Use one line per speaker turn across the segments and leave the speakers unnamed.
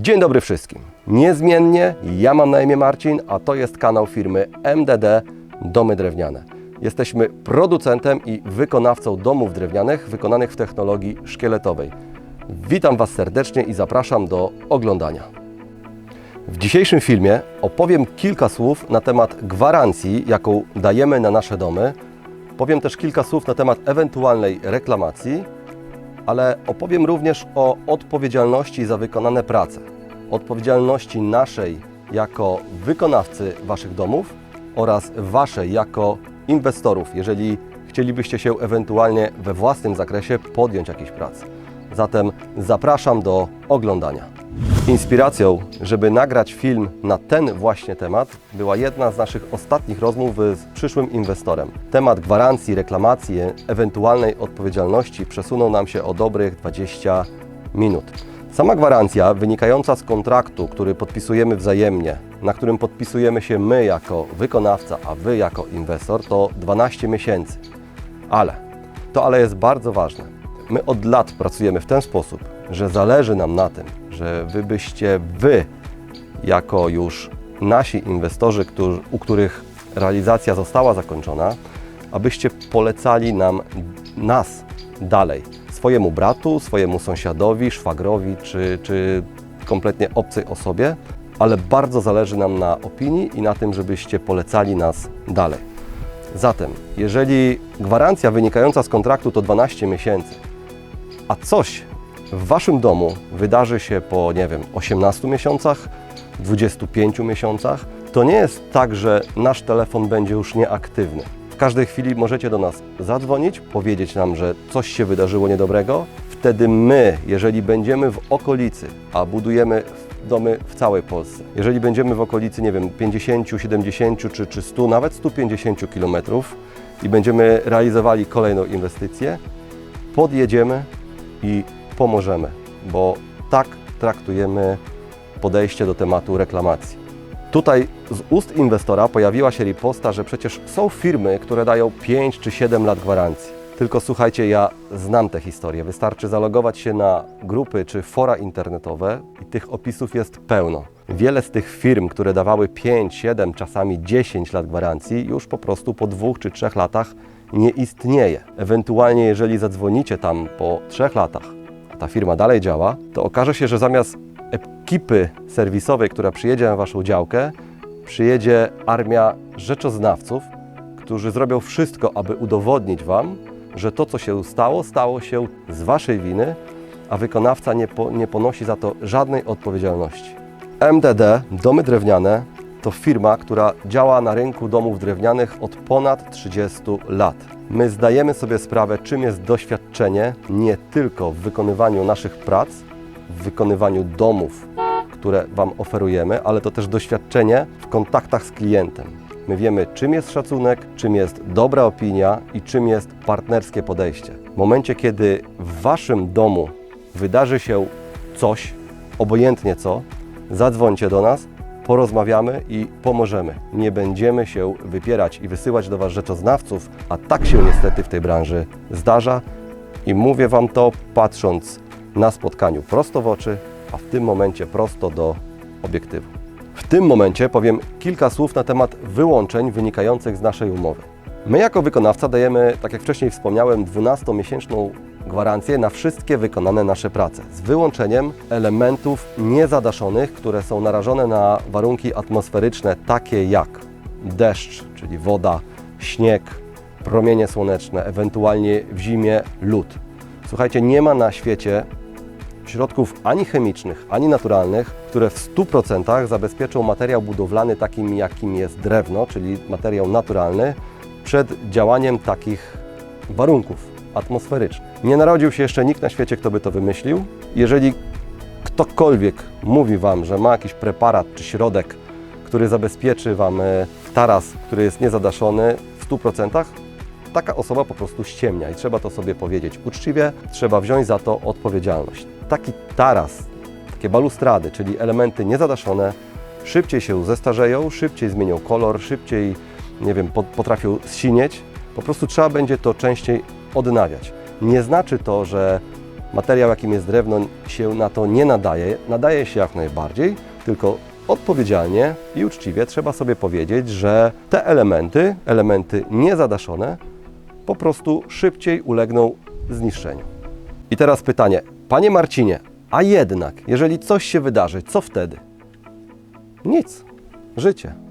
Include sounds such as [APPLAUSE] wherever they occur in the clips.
Dzień dobry wszystkim. Niezmiennie ja mam na imię Marcin, a to jest kanał firmy MDD Domy Drewniane. Jesteśmy producentem i wykonawcą domów drewnianych wykonanych w technologii szkieletowej. Witam Was serdecznie i zapraszam do oglądania. W dzisiejszym filmie opowiem kilka słów na temat gwarancji, jaką dajemy na nasze domy. Powiem też kilka słów na temat ewentualnej reklamacji, ale opowiem również o odpowiedzialności za wykonane prace. Odpowiedzialności naszej jako wykonawcy Waszych domów oraz Waszej jako inwestorów, jeżeli chcielibyście się ewentualnie we własnym zakresie podjąć jakiejś pracy. Zatem zapraszam do oglądania. Inspiracją, żeby nagrać film na ten właśnie temat, była jedna z naszych ostatnich rozmów z przyszłym inwestorem. Temat gwarancji, reklamacji, ewentualnej odpowiedzialności przesunął nam się o dobrych 20 minut. Sama gwarancja wynikająca z kontraktu, który podpisujemy wzajemnie, na którym podpisujemy się my jako wykonawca, a Wy jako inwestor, to 12 miesięcy. Ale, to ale jest bardzo ważne. My od lat pracujemy w ten sposób, że zależy nam na tym, że Wy byście Wy, jako już nasi inwestorzy, którzy, u których realizacja została zakończona, abyście polecali nam nas dalej, swojemu bratu, swojemu sąsiadowi, szwagrowi czy, czy kompletnie obcej osobie, ale bardzo zależy nam na opinii i na tym, żebyście polecali nas dalej. Zatem, jeżeli gwarancja wynikająca z kontraktu to 12 miesięcy, a coś w Waszym domu wydarzy się po, nie wiem, 18 miesiącach, 25 miesiącach, to nie jest tak, że nasz telefon będzie już nieaktywny. W każdej chwili możecie do nas zadzwonić, powiedzieć nam, że coś się wydarzyło niedobrego. Wtedy my, jeżeli będziemy w okolicy, a budujemy domy w całej Polsce, jeżeli będziemy w okolicy, nie wiem, 50, 70 czy, czy 100, nawet 150 kilometrów i będziemy realizowali kolejną inwestycję, podjedziemy i pomożemy, bo tak traktujemy podejście do tematu reklamacji. Tutaj z ust inwestora pojawiła się riposta, że przecież są firmy, które dają 5 czy 7 lat gwarancji. Tylko słuchajcie, ja znam tę historię. Wystarczy zalogować się na grupy czy fora internetowe i tych opisów jest pełno. Wiele z tych firm, które dawały 5, 7, czasami 10 lat gwarancji, już po prostu po dwóch czy trzech latach nie istnieje. Ewentualnie, jeżeli zadzwonicie tam po trzech latach, ta firma dalej działa, to okaże się, że zamiast ekipy serwisowej, która przyjedzie na Waszą działkę, przyjedzie armia rzeczoznawców, którzy zrobią wszystko, aby udowodnić Wam, że to, co się stało, stało się z Waszej winy, a wykonawca nie, po, nie ponosi za to żadnej odpowiedzialności. MDD, Domy Drewniane, to firma, która działa na rynku domów drewnianych od ponad 30 lat. My zdajemy sobie sprawę, czym jest doświadczenie nie tylko w wykonywaniu naszych prac, w wykonywaniu domów, które Wam oferujemy, ale to też doświadczenie w kontaktach z klientem. My wiemy, czym jest szacunek, czym jest dobra opinia i czym jest partnerskie podejście. W momencie, kiedy w Waszym domu wydarzy się coś, obojętnie co, zadzwońcie do nas, porozmawiamy i pomożemy. Nie będziemy się wypierać i wysyłać do Was rzeczoznawców, a tak się niestety w tej branży zdarza i mówię Wam to patrząc na spotkaniu prosto w oczy, a w tym momencie prosto do obiektywu. W tym momencie powiem kilka słów na temat wyłączeń wynikających z naszej umowy. My jako wykonawca dajemy, tak jak wcześniej wspomniałem, 12-miesięczną gwarancję na wszystkie wykonane nasze prace, z wyłączeniem elementów niezadaszonych, które są narażone na warunki atmosferyczne takie jak deszcz, czyli woda, śnieg, promienie słoneczne, ewentualnie w zimie lód. Słuchajcie, nie ma na świecie środków ani chemicznych, ani naturalnych, które w 100% zabezpieczą materiał budowlany takim, jakim jest drewno, czyli materiał naturalny, przed działaniem takich warunków atmosferycznych. Nie narodził się jeszcze nikt na świecie, kto by to wymyślił. Jeżeli ktokolwiek mówi Wam, że ma jakiś preparat czy środek, który zabezpieczy Wam e, taras, który jest niezadaszony w 100%, taka osoba po prostu ściemnia i trzeba to sobie powiedzieć uczciwie, trzeba wziąć za to odpowiedzialność. Taki taras, takie balustrady, czyli elementy niezadaszone, szybciej się zestarzeją, szybciej zmienią kolor, szybciej, nie wiem, po- potrafią zsinieć. Po prostu trzeba będzie to częściej odnawiać. Nie znaczy to, że materiał, jakim jest drewno, się na to nie nadaje. Nadaje się jak najbardziej, tylko odpowiedzialnie i uczciwie trzeba sobie powiedzieć, że te elementy, elementy niezadaszone, po prostu szybciej ulegną zniszczeniu. I teraz pytanie, Panie Marcinie, a jednak, jeżeli coś się wydarzy, co wtedy? Nic. Życie.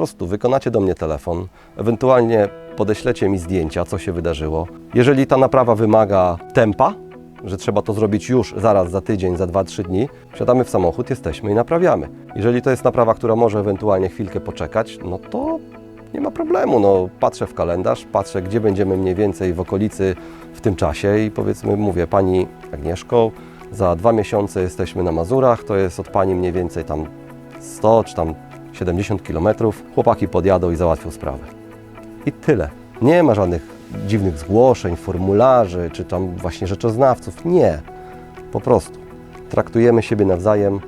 Prostu wykonacie do mnie telefon, ewentualnie podeślecie mi zdjęcia, co się wydarzyło. Jeżeli ta naprawa wymaga tempa, że trzeba to zrobić już, zaraz, za tydzień, za 2-3 dni, wsiadamy w samochód, jesteśmy i naprawiamy. Jeżeli to jest naprawa, która może ewentualnie chwilkę poczekać, no to nie ma problemu. No, patrzę w kalendarz, patrzę, gdzie będziemy mniej więcej w okolicy w tym czasie i powiedzmy, mówię, Pani Agnieszko, za dwa miesiące jesteśmy na Mazurach, to jest od Pani mniej więcej tam 100 czy tam 70 kilometrów. Chłopaki podjadą i załatwią sprawę. I tyle. Nie ma żadnych dziwnych zgłoszeń, formularzy, czy tam właśnie rzeczoznawców. Nie. Po prostu traktujemy siebie nawzajem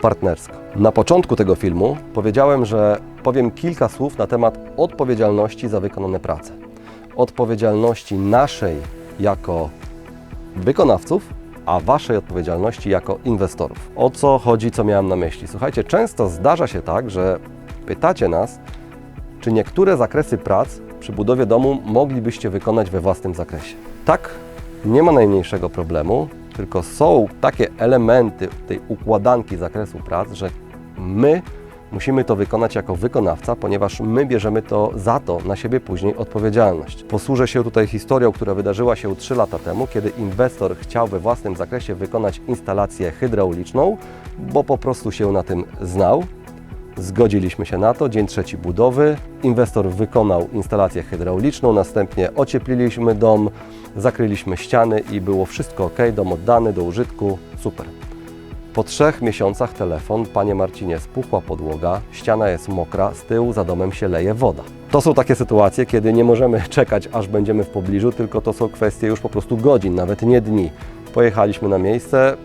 partnersko. Na początku tego filmu powiedziałem, że powiem kilka słów na temat odpowiedzialności za wykonane prace. Odpowiedzialności naszej jako wykonawców, a Waszej odpowiedzialności jako inwestorów. O co chodzi, co miałem na myśli? Słuchajcie, często zdarza się tak, że pytacie nas, czy niektóre zakresy prac przy budowie domu moglibyście wykonać we własnym zakresie. Tak, nie ma najmniejszego problemu, tylko są takie elementy tej układanki zakresu prac, że my musimy to wykonać jako wykonawca, ponieważ my bierzemy to za to na siebie później odpowiedzialność. Posłużę się tutaj historią, która wydarzyła się 3 lata temu, kiedy inwestor chciał we własnym zakresie wykonać instalację hydrauliczną, bo po prostu się na tym znał. Zgodziliśmy się na to. Dzień trzeci budowy. Inwestor wykonał instalację hydrauliczną, następnie ociepliliśmy dom, zakryliśmy ściany i było wszystko ok. Dom oddany do użytku. Super. Po trzech miesiącach telefon, panie Marcinie, spuchła podłoga, ściana jest mokra, z tyłu za domem się leje woda. To są takie sytuacje, kiedy nie możemy [LAUGHS] czekać, aż będziemy w pobliżu, tylko to są kwestie już po prostu godzin, nawet nie dni. Pojechaliśmy na miejsce,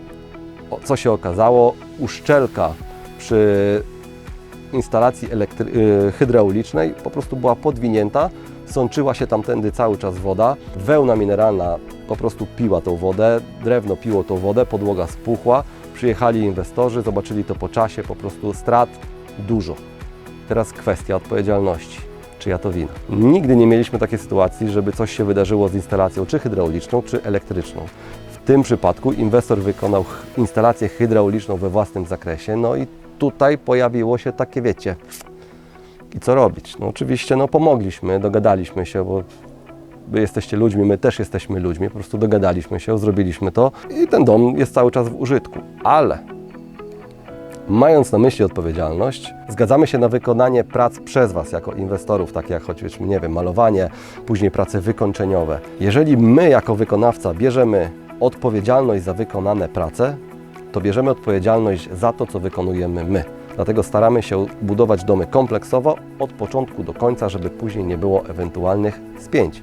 co się okazało, uszczelka przy instalacji y, hydraulicznej po prostu była podwinięta, sączyła się tamtędy cały czas woda, wełna mineralna po prostu piła tą wodę, drewno piło tą wodę, podłoga spuchła, przyjechali inwestorzy, zobaczyli to po czasie, po prostu strat dużo. Teraz kwestia odpowiedzialności. Czyja to wina? Nigdy nie mieliśmy takiej sytuacji, żeby coś się wydarzyło z instalacją czy hydrauliczną, czy elektryczną. W tym przypadku inwestor wykonał instalację hydrauliczną we własnym zakresie, no i tutaj pojawiło się takie, wiecie, i co robić? No oczywiście, no pomogliśmy, dogadaliśmy się, bo Wy jesteście ludźmi, my też jesteśmy ludźmi, po prostu dogadaliśmy się, zrobiliśmy to i ten dom jest cały czas w użytku. Ale mając na myśli odpowiedzialność, zgadzamy się na wykonanie prac przez Was jako inwestorów, takie jak choćby, nie wiem, malowanie, później prace wykończeniowe. Jeżeli my jako wykonawca bierzemy odpowiedzialność za wykonane prace, to bierzemy odpowiedzialność za to, co wykonujemy my. Dlatego staramy się budować domy kompleksowo od początku do końca, żeby później nie było ewentualnych spięć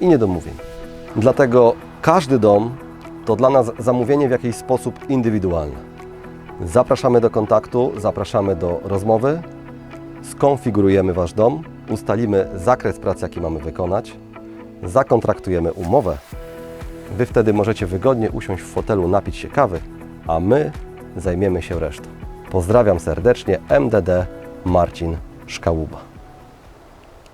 i niedomówień. Dlatego każdy dom to dla nas zamówienie w jakiś sposób indywidualne. Zapraszamy do kontaktu, zapraszamy do rozmowy, skonfigurujemy Wasz dom, ustalimy zakres prac, jaki mamy wykonać, zakontraktujemy umowę. Wy wtedy możecie wygodnie usiąść w fotelu, napić się kawy, a my zajmiemy się resztą. Pozdrawiam serdecznie, MDD Marcin Szkałuba.